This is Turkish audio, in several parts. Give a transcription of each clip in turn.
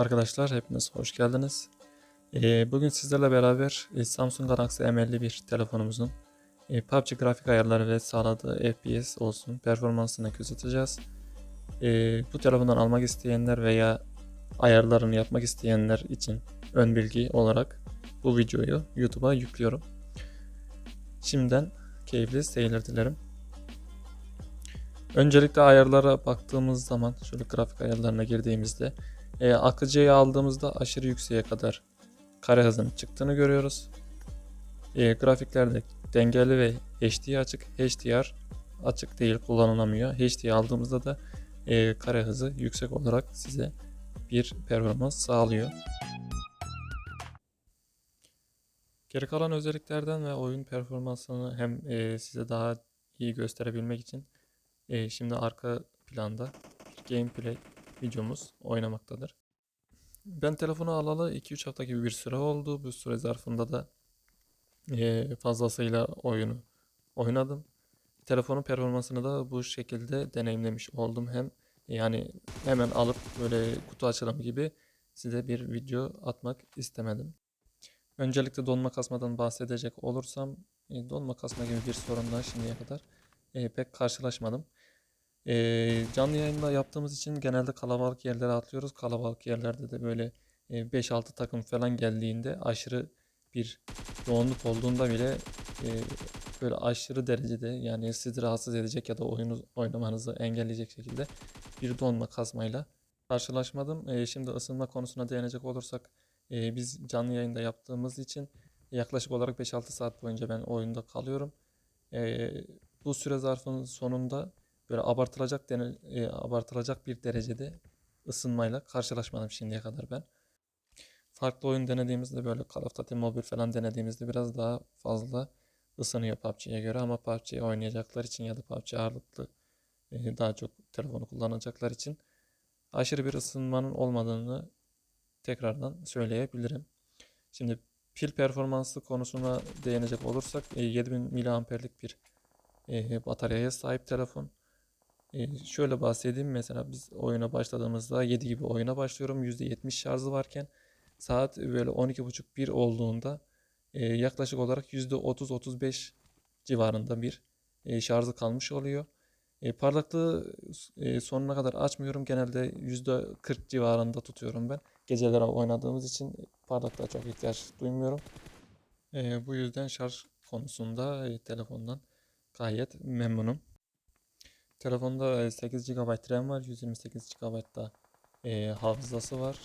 Arkadaşlar hepiniz hoş geldiniz. Ee, bugün sizlerle beraber e, Samsung Galaxy M51 telefonumuzun e, PUBG grafik ayarları ve sağladığı FPS olsun performansını göz atacağız. E, bu telefondan almak isteyenler veya ayarlarını yapmak isteyenler için ön bilgi olarak bu videoyu YouTube'a yüklüyorum. Şimdiden keyifli seyirler dilerim. Öncelikle ayarlara baktığımız zaman şöyle grafik ayarlarına girdiğimizde e, akıcıyı aldığımızda aşırı yükseğe kadar kare hızının çıktığını görüyoruz. E, grafiklerde dengeli ve HD açık. HDR açık değil kullanılamıyor. HD aldığımızda da e, kare hızı yüksek olarak size bir performans sağlıyor. Geri kalan özelliklerden ve oyun performansını hem e, size daha iyi gösterebilmek için e, şimdi arka planda gameplay videomuz oynamaktadır. Ben telefonu alalı 2-3 hafta gibi bir süre oldu. Bu süre zarfında da e, fazlasıyla oyunu oynadım. Telefonun performansını da bu şekilde deneyimlemiş oldum. Hem yani hemen alıp böyle kutu açılımı gibi size bir video atmak istemedim. Öncelikle donma kasmadan bahsedecek olursam e, donma kasma gibi bir sorunla şimdiye kadar e, pek karşılaşmadım. E, canlı yayında yaptığımız için genelde kalabalık yerlere atlıyoruz. Kalabalık yerlerde de böyle e, 5-6 takım falan geldiğinde aşırı bir yoğunluk olduğunda bile e, böyle aşırı derecede yani sizi rahatsız edecek ya da oyunu oynamanızı engelleyecek şekilde bir donma kasmayla karşılaşmadım. E, şimdi ısınma konusuna değinecek olursak e, biz canlı yayında yaptığımız için yaklaşık olarak 5-6 saat boyunca ben oyunda kalıyorum. E, bu süre zarfının sonunda böyle abartılacak dene, e, abartılacak bir derecede ısınmayla karşılaşmadım şimdiye kadar ben. Farklı oyun denediğimizde böyle Call of Duty Mobile falan denediğimizde biraz daha fazla ısınıyor PUBG'ye göre ama PUBG'yi oynayacaklar için ya da PUBG ağırlıklı e, daha çok telefonu kullanacaklar için aşırı bir ısınmanın olmadığını tekrardan söyleyebilirim. Şimdi pil performansı konusuna değinecek olursak e, 7000 mAh'lik bir e, bataryaya sahip telefon. Şöyle bahsedeyim mesela biz oyuna başladığımızda 7 gibi oyuna başlıyorum %70 şarjı varken saat böyle 12.30-1 olduğunda yaklaşık olarak %30-35 civarında bir şarjı kalmış oluyor. Parlaklığı sonuna kadar açmıyorum. Genelde %40 civarında tutuyorum ben. Geceleri oynadığımız için parlaklığa çok ihtiyaç duymuyorum. Bu yüzden şarj konusunda telefondan gayet memnunum. Telefonda 8 GB RAM var, 128 GB da e, hafızası var.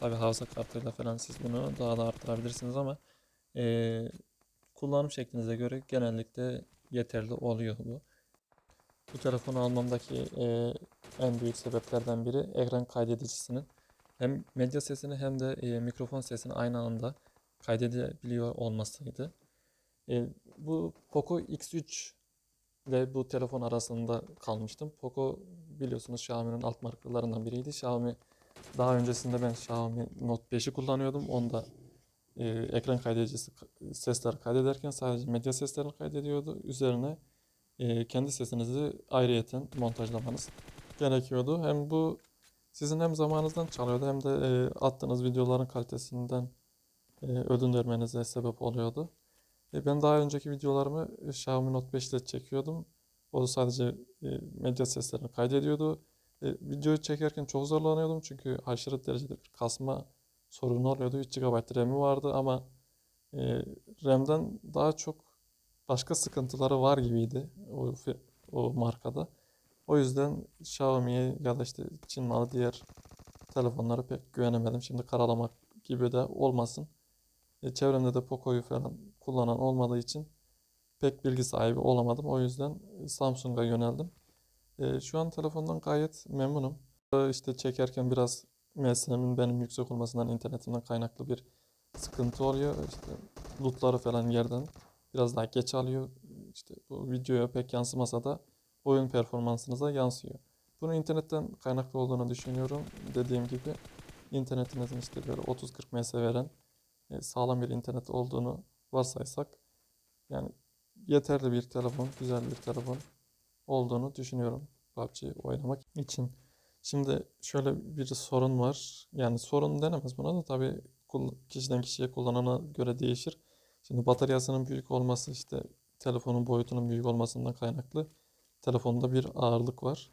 Tabi hafıza kartıyla falan siz bunu daha da arttırabilirsiniz ama e, kullanım şeklinize göre genellikle yeterli oluyor bu. Bu telefonu almamdaki e, en büyük sebeplerden biri ekran kaydedicisinin hem medya sesini hem de e, mikrofon sesini aynı anda kaydedebiliyor olmasıydı. E, bu Poco X3 ile bu telefon arasında kalmıştım. Poco biliyorsunuz Xiaomi'nin alt markalarından biriydi. Xiaomi daha öncesinde ben Xiaomi Note 5'i kullanıyordum. Onda e, ekran kaydedicisi sesler kaydederken sadece medya seslerini kaydediyordu. Üzerine e, kendi sesinizi ayrıyeten montajlamanız gerekiyordu. Hem bu sizin hem zamanınızdan çalıyordu hem de e, attığınız videoların kalitesinden e, ödün vermenize sebep oluyordu. E, ben daha önceki videolarımı Xiaomi Note 5 ile çekiyordum. O da sadece e, medya seslerini kaydediyordu. E, videoyu çekerken çok zorlanıyordum çünkü aşırı derecede bir kasma sorunu oluyordu. 3 GB RAM'i vardı ama e, RAM'den daha çok başka sıkıntıları var gibiydi o, o markada. O yüzden Xiaomi'ye ya da işte Çin malı diğer telefonlara pek güvenemedim. Şimdi karalamak gibi de olmasın. E, çevremde de Poco'yu falan kullanan olmadığı için pek bilgi sahibi olamadım. O yüzden Samsung'a yöneldim. E, şu an telefondan gayet memnunum. E, işte çekerken biraz MSM'in benim yüksek olmasından internetimden kaynaklı bir sıkıntı oluyor. İşte lootları falan yerden biraz daha geç alıyor. İşte bu videoya pek yansımasa da oyun performansınıza yansıyor. Bunun internetten kaynaklı olduğunu düşünüyorum. Dediğim gibi internetinizin işte böyle 30-40 ms veren e, sağlam bir internet olduğunu varsaysak yani yeterli bir telefon, güzel bir telefon olduğunu düşünüyorum PUBG oynamak için. Şimdi şöyle bir sorun var. Yani sorun denemez buna da tabii kişiden kişiye kullanana göre değişir. Şimdi bataryasının büyük olması işte telefonun boyutunun büyük olmasından kaynaklı telefonda bir ağırlık var.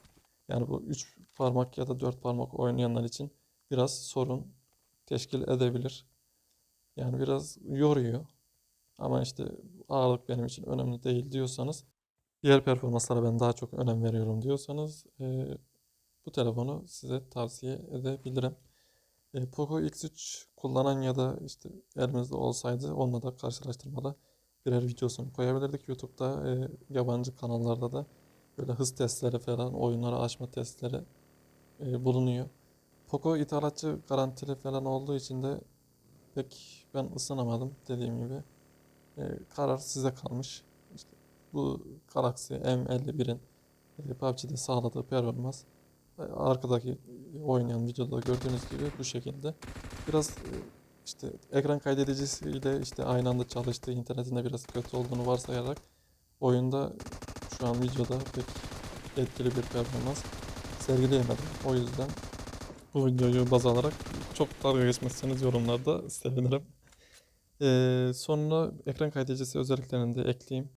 Yani bu 3 parmak ya da 4 parmak oynayanlar için biraz sorun teşkil edebilir. Yani biraz yoruyor. Ama işte ağırlık benim için önemli değil diyorsanız, diğer performanslara ben daha çok önem veriyorum diyorsanız eee, bu telefonu size tavsiye edebilirim. E, Poco X3 kullanan ya da işte elimizde olsaydı onunla da karşılaştırmada birer videosunu koyabilirdik. YouTube'da e, yabancı kanallarda da böyle hız testleri falan, oyunları açma testleri e, bulunuyor. Poco ithalatçı garantili falan olduğu için de pek ben ısınamadım dediğim gibi. E, karar size kalmış. İşte bu Galaxy M51'in e, PUBG'de sağladığı performans e, arkadaki oynayan videoda gördüğünüz gibi bu şekilde. Biraz e, işte ekran kaydedicisiyle işte aynı anda çalıştığı internetinde biraz kötü olduğunu varsayarak oyunda şu an videoda pek etkili bir performans sergileyemedim. O yüzden bu videoyu baz alarak çok dalga geçmezseniz yorumlarda sevinirim. Ee, sonra ekran kaydedicisi özelliklerini de ekleyeyim.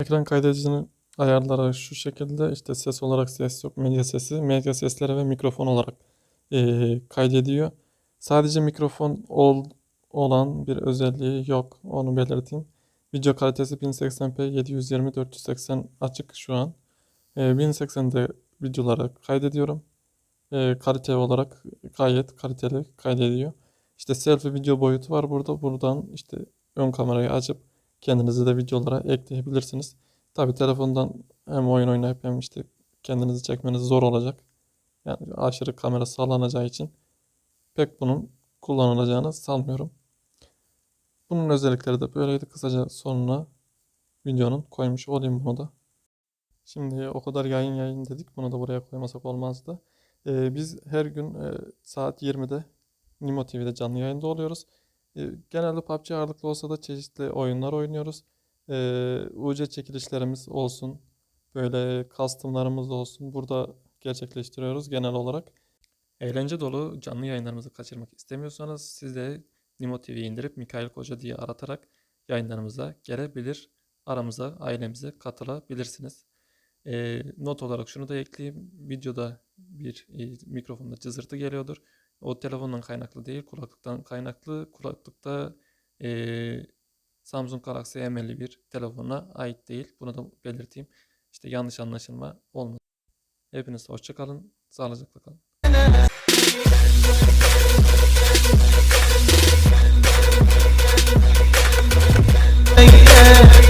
Ekran kaydedicinin ayarları şu şekilde işte ses olarak ses yok medya sesi medya sesleri ve mikrofon olarak eee, kaydediyor. Sadece mikrofon ol, olan bir özelliği yok onu belirteyim. Video kalitesi 1080p 720 480 açık şu an. Eee 1080'de videoları kaydediyorum. Eee, kalite olarak gayet kaliteli kaydediyor. İşte selfie video boyutu var burada. Buradan işte ön kamerayı açıp kendinizi de videolara ekleyebilirsiniz. Tabii telefondan hem oyun oynayıp hem işte kendinizi çekmeniz zor olacak. Yani aşırı kamera sağlanacağı için pek bunun kullanılacağını sanmıyorum. Bunun özellikleri de böyleydi. Kısaca sonuna videonun koymuş olayım bunu da. Şimdi o kadar yayın yayın dedik. Bunu da buraya koymasak olmazdı. Ee, biz her gün e, saat 20'de Nimo TV'de canlı yayında oluyoruz. Ee, genelde PUBG ağırlıklı olsa da çeşitli oyunlar oynuyoruz. Ee, UC çekilişlerimiz olsun. Böyle custom'larımız olsun. Burada gerçekleştiriyoruz genel olarak. Eğlence dolu canlı yayınlarımızı kaçırmak istemiyorsanız siz de Nimo TV'yi indirip Mikail Koca diye aratarak yayınlarımıza gelebilir. Aramıza, ailemize katılabilirsiniz. Ee, not olarak şunu da ekleyeyim. Videoda bir e, mikrofonda cızırtı geliyordur. O telefondan kaynaklı değil kulaklıktan kaynaklı. Kulaklıkta e, Samsung Galaxy M51 telefonuna ait değil. Bunu da belirteyim. İşte yanlış anlaşılma olmasın. Hepiniz hoşça kalın. Sağlıcakla kalın.